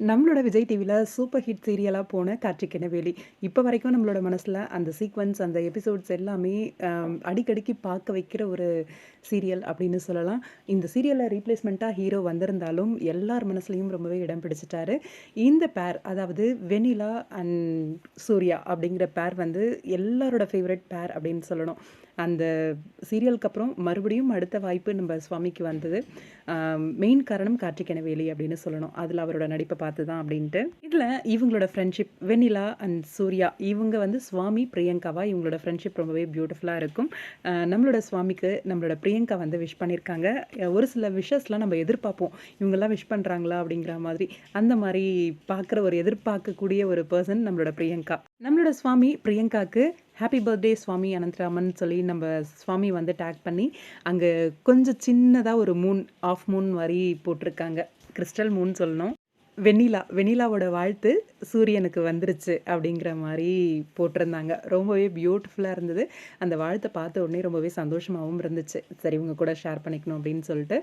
நம்மளோட விஜய் டிவியில் super hit சீரியலாக போன கார்த்திக் வேலி இப்போ வரைக்கும் நம்மளோட மனசில் அந்த சீக்வன்ஸ் அந்த எபிசோட்ஸ் எல்லாமே அடிக்கடிக்கு பார்க்க வைக்கிற ஒரு சீரியல் அப்படின்னு சொல்லலாம். இந்த சீரியலில் ரீப்ளேஸ்மெண்ட்டாக ஹீரோ வந்திருந்தாலும் எல்லார் மனசுலையும் ரொம்பவே இடம் பிடிச்சிட்டாரு. இந்த பேர் அதாவது வெனிலா அண்ட் சூர்யா அப்படிங்கிற பேர் வந்து எல்லாரோட ஃபேவரட் பேர் அப்படின்னு சொல்லணும். அந்த சீரியலுக்கு அப்புறம் மறுபடியும் அடுத்த வாய்ப்பு நம்ம சுவாமிக்கு வந்தது. மெயின் காரணம் கார்த்திக் வேலி அப்படின்னு சொல்லணும். அதில் அவரோட நடிப்பை பார்த்து தான் அப்படின்ட்டு. இதில் இவங்களோட ஃப்ரெண்ட்ஷிப் வெனிலா அண்ட் சூர்யா இவங்க வந்து சுவாமி பிரியங்காவா. இவங்களோட ஃப்ரெண்ட்ஷிப் ரொம்பவே பியூட்டிஃபுல்லாக இருக்கும். நம்மளோட சுவாமிக்கு நம்மளோட பிரியங்கா வந்து விஷ் பண்ணியிருக்காங்க ஒரு சில விஷஸ்லாம் நம்ம எதிர்பார்ப்போம். இவங்கெல்லாம் விஷ் பண்ணுறாங்களா அப்படிங்கிற மாதிரி. அந்த மாதிரி பார்க்குற ஒரு எதிர்பார்க்கக்கூடிய ஒரு பர்சன் நம்மளோட பிரியங்கா. நம்மளோட சுவாமி பிரியங்காவுக்கு ஹாப்பி பர்த்டே சுவாமி அனந்தராமன் சொல்லி நம்ம சுவாமி வந்து டேக் பண்ணி அங்கே கொஞ்சம் சின்னதாக ஒரு மூன் ஆஃப் மூன் மாதிரி போட்டிருக்காங்க. கிறிஸ்டல் மூன் சொல்லணும். வெண்ணிலா வெண்ணிலாவோட வாழ்த்து சூரியனுக்கு வந்துருச்சு அப்படிங்கிற மாதிரி போட்டிருந்தாங்க. ரொம்பவே பியூட்டிஃபுல்லாக இருந்தது. அந்த வாழ்த்தை பார்த்த உடனே ரொம்பவே சந்தோஷமாகவும் இருந்துச்சு. சரி இவங்க கூட ஷேர் பண்ணிக்கணும் அப்படின்னு சொல்லிட்டு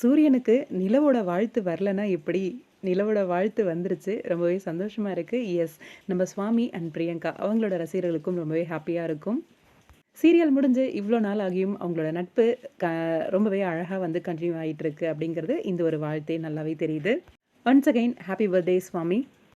சூரியனுக்கு நிலவோட வாழ்த்து வரலன்னா எப்படி நிலவோட வாழ்த்து வந்துருச்சு? ரொம்பவே சந்தோஷமாக இருக்குது எஸ் நம்ம சுவாமி அண்ட் பிரியங்கா அவங்களோட ரசிகர்களுக்கும் ரொம்பவே ஹாப்பியாக இருக்கும். சீரியல் முடிஞ்சு இவ்வளோ நாள் ஆகியும் அவங்களோட நட்பு க ரொம்பவே அழகாக வந்து கண்டினியூ ஆகிட்டு இருக்கு அப்படிங்கிறது இந்த ஒரு வாழ்த்தே நல்லாவே தெரியுது. Once again happy birthday Swami